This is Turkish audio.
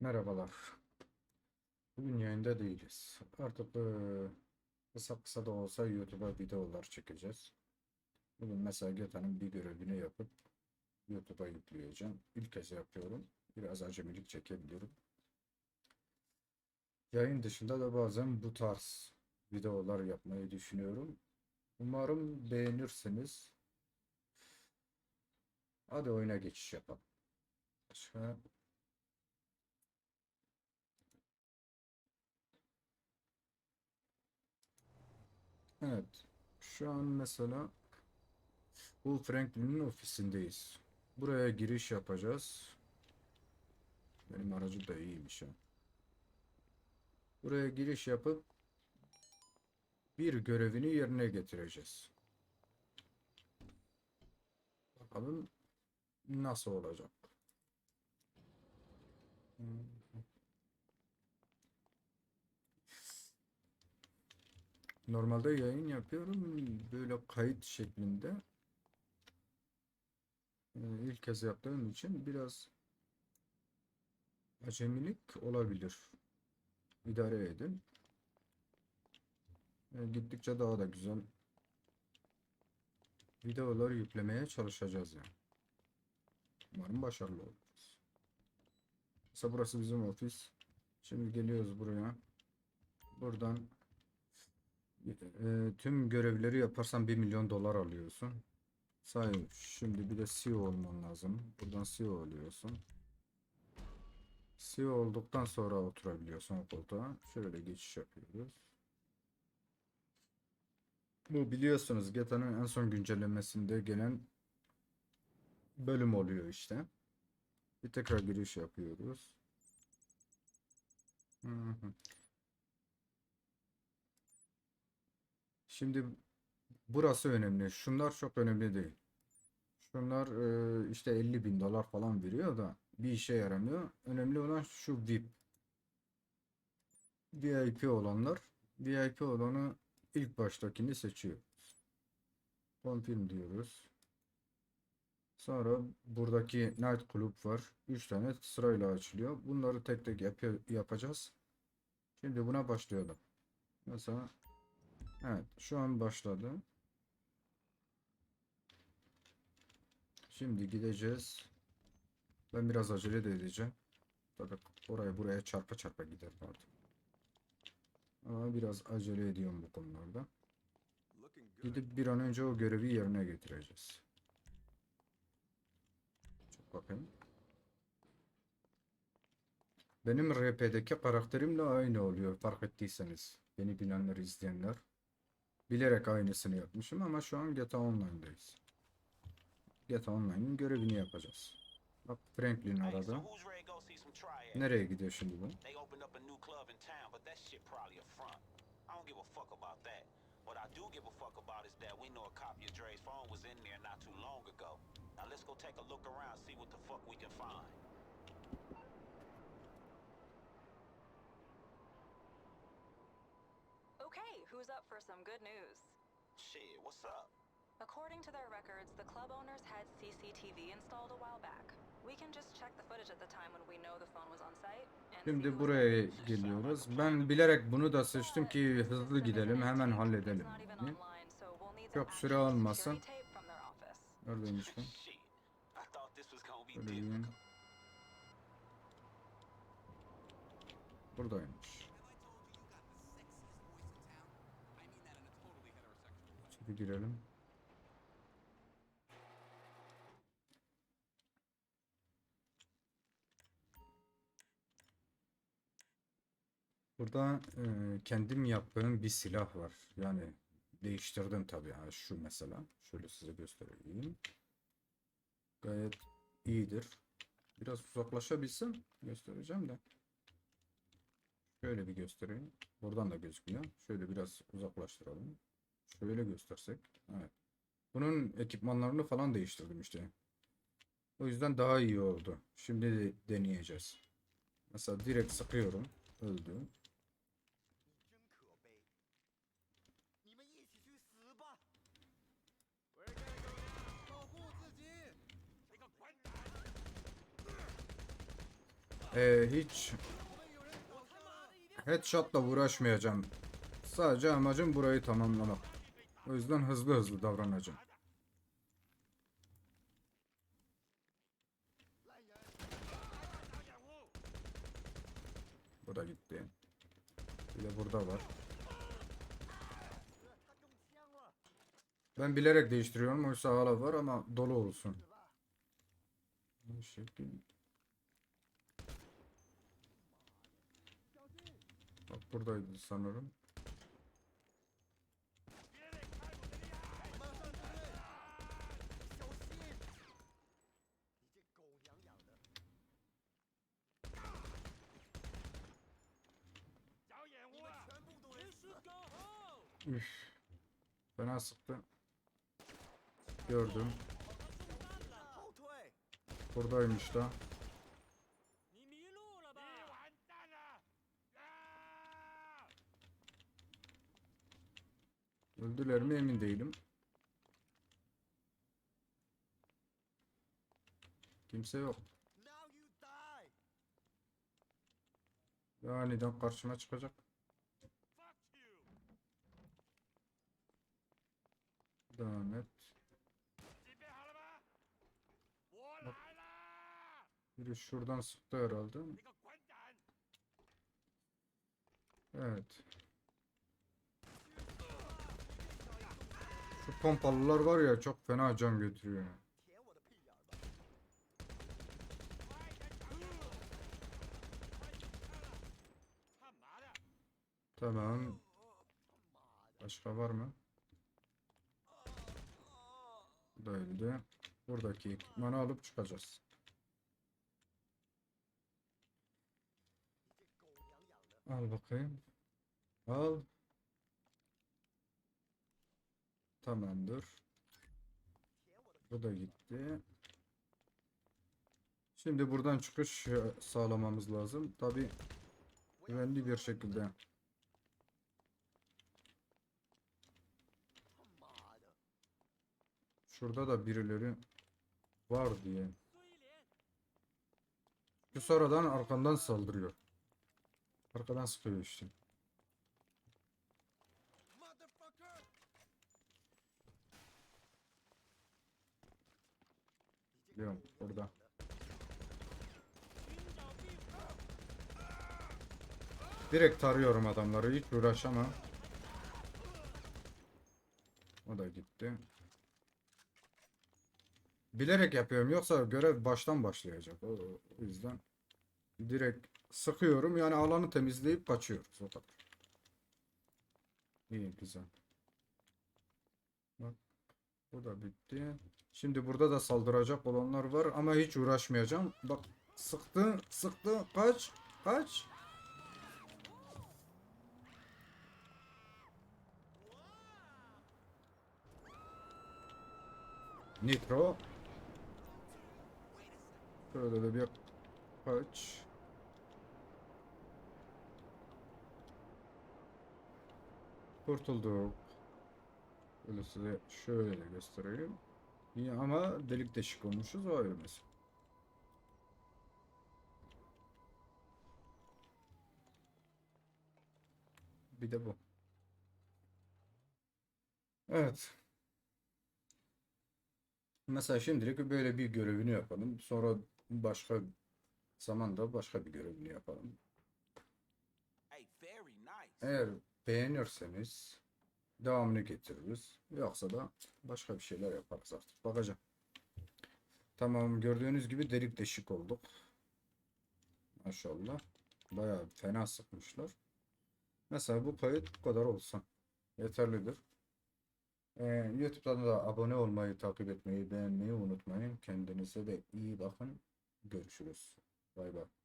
Merhabalar. Bugün yayında değiliz. Artık eee, kısa kısa da olsa YouTube'a videolar çekeceğiz. Bugün mesela GTA'nın bir görevini yapıp YouTube'a yükleyeceğim. İlk kez yapıyorum. Biraz acemilik çekebiliyorum. Yayın dışında da bazen bu tarz videolar yapmayı düşünüyorum. Umarım beğenirsiniz. Hadi oyuna geçiş yapalım. Başka Evet. Şu an mesela bu Franklin'in ofisindeyiz. Buraya giriş yapacağız. Benim aracım da iyiymiş ha. Buraya giriş yapıp bir görevini yerine getireceğiz. Bakalım nasıl olacak. Normalde yayın yapıyorum böyle kayıt şeklinde. Ee, İlk kez yaptığım için biraz acemilik olabilir. İdare edin. Ee, Gittikçe daha da güzel videolar yüklemeye çalışacağız yani. Umarım başarılı oluruz. Mesela burası bizim ofis. Şimdi geliyoruz buraya. Buradan e, tüm görevleri yaparsan 1 milyon dolar alıyorsun. Say şimdi bir de CEO olman lazım. Buradan CEO oluyorsun. CEO olduktan sonra oturabiliyorsun o koltuğa. Şöyle geçiş yapıyoruz. Bu biliyorsunuz GTA'nın en son güncellemesinde gelen bölüm oluyor işte. Bir tekrar giriş yapıyoruz. Hı hı. Şimdi burası önemli. Şunlar çok önemli değil. Şunlar e, işte 50 bin dolar falan veriyor da bir işe yaramıyor. Önemli olan şu VIP. VIP olanlar. VIP olanı ilk baştakini seçiyoruz. Confirm diyoruz. Sonra buradaki Night Club var. 3 tane sırayla açılıyor. Bunları tek tek yapıyor, yapacağız. Şimdi buna başlayalım. Mesela Evet, şu an başladı. Şimdi gideceğiz. Ben biraz acele de edeceğim. Tabii oraya buraya çarpa çarpa giderim artık. Ama biraz acele ediyorum bu konularda. Gidip bir an önce o görevi yerine getireceğiz. Çok bakayım. Benim RP'deki karakterimle aynı oluyor fark ettiyseniz. Beni bilenler, izleyenler. Bilerek aynısını yapmışım ama şu an GTA Online'dayız. GTA Online'ın görevini yapacağız. Bak Franklin arada. Nereye gidiyor şimdi bu? What I do give a fuck about is that we know a copy of Dre's phone was in there not too long ago. Now let's go take a look around, see what the fuck we can find. Who's up for some good news? Shit, what's up? According to their records, the club owners had CCTV installed a while back. We can just check the footage at the time when we know the phone was on site. Şimdi buraya geliyoruz. Ben bilerek bunu da seçtim ki hızlı gidelim, hemen halledelim. Çok süre almasın. Neredeymiş lan? Shit, Şimdi girelim. Burada e, kendim yaptığım bir silah var. Yani değiştirdim tabii. Ha, şu mesela. Şöyle size göstereyim. Gayet iyidir. Biraz uzaklaşabilsem göstereceğim de. Şöyle bir göstereyim. Buradan da gözükmüyor. Şöyle biraz uzaklaştıralım. Şöyle göstersek. Evet. Bunun ekipmanlarını falan değiştirdim işte. O yüzden daha iyi oldu. Şimdi de deneyeceğiz. Mesela direkt sıkıyorum. Öldü. Ee, hiç headshot'la uğraşmayacağım. Sadece amacım burayı tamamlamak. O yüzden hızlı hızlı davranacağım. Bu da gitti. Bir de burada var. Ben bilerek değiştiriyorum. Oysa hala var ama dolu olsun. Bu şekil. Bak buradaydı sanırım. Üf. Fena sıktı. Gördüm. Buradaymış da. Öldüler mi emin değilim. Kimse yok. Ya aniden karşıma çıkacak. Devam et. Bak. Biri şuradan sıktı herhalde. Evet. Şu pompalılar var ya çok fena can götürüyor. Tamam. Başka var mı? Bu da öldü. Buradaki ekipmanı alıp çıkacağız. Al bakayım. Al. Tamamdır. Bu da gitti. Şimdi buradan çıkış e, sağlamamız lazım. Tabi güvenli bir şekilde. Şurada da birileri var diye. Bu sonradan arkandan saldırıyor. Arkadan sıkıyor işte. Biliyorum burada. Direkt tarıyorum adamları hiç uğraşamam. O da gitti. Bilerek yapıyorum yoksa görev baştan başlayacak. O, yüzden direkt sıkıyorum yani alanı temizleyip kaçıyoruz o kadar. İyi güzel. Bak bu da bitti. Şimdi burada da saldıracak olanlar var ama hiç uğraşmayacağım. Bak sıktı sıktı kaç kaç. Nitro. Şöyle de bir kaç. Kurtulduk. Böyle size şöyle göstereyim. İyi ama delik deşik olmuşuz o ayrı mesele. Bir de bu. Evet. Mesela şimdilik böyle bir görevini yapalım. Sonra başka zamanda başka bir görevini yapalım. Eğer beğenirseniz devamını getiririz. Yoksa da başka bir şeyler yaparız artık. Bakacağım. Tamam gördüğünüz gibi delik deşik olduk. Maşallah. Bayağı fena sıkmışlar. Mesela bu kayıt bu kadar olsun. Yeterlidir. Ee, YouTube'dan da abone olmayı, takip etmeyi, beğenmeyi unutmayın. Kendinize de iyi bakın. Görüşürüz. Bay bay.